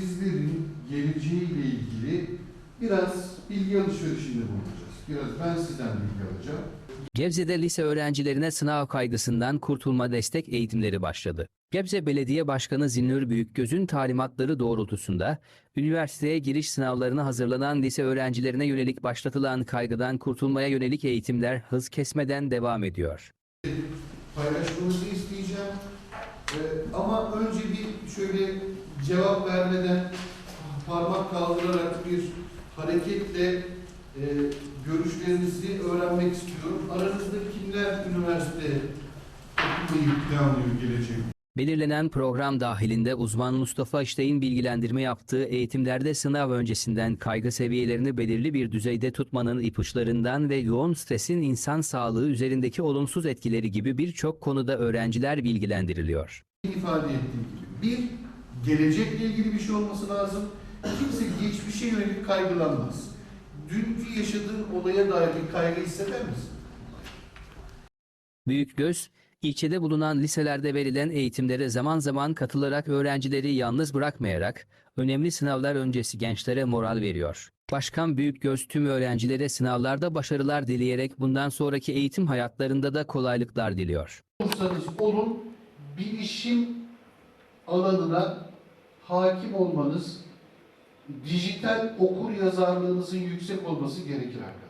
sizlerin geleceğiyle ilgili biraz bilgi alışverişinde bulunacağız. Biraz ben sizden bilgi alacağım. Gebze'de lise öğrencilerine sınav kaygısından kurtulma destek eğitimleri başladı. Gebze Belediye Başkanı Zinnur Büyükgöz'ün talimatları doğrultusunda üniversiteye giriş sınavlarına hazırlanan lise öğrencilerine yönelik başlatılan kaygıdan kurtulmaya yönelik eğitimler hız kesmeden devam ediyor. Paylaşmanızı isteyeceğim. Ee, ama önce bir şöyle cevap vermeden parmak kaldırarak bir hareketle e, görüşlerinizi öğrenmek istiyorum. Aranızda kimler üniversite okumayı planlıyor gelecek? Belirlenen program dahilinde uzman Mustafa İştey'in bilgilendirme yaptığı eğitimlerde sınav öncesinden kaygı seviyelerini belirli bir düzeyde tutmanın ipuçlarından ve yoğun stresin insan sağlığı üzerindeki olumsuz etkileri gibi birçok konuda öğrenciler bilgilendiriliyor. İfade ettiğim gibi bir gelecekle ilgili bir şey olması lazım. Kimse geçmişe yönelik kaygılanmaz. Dünkü yaşadığın olaya dair bir kaygı hisseder misin? Büyükgöz, ilçede bulunan liselerde verilen eğitimlere zaman zaman katılarak öğrencileri yalnız bırakmayarak önemli sınavlar öncesi gençlere moral veriyor. Başkan Büyükgöz tüm öğrencilere sınavlarda başarılar dileyerek bundan sonraki eğitim hayatlarında da kolaylıklar diliyor. olursanız olun bilişim alanına hakim olmanız, dijital okur yazarlığınızın yüksek olması gerekir arkadaşlar.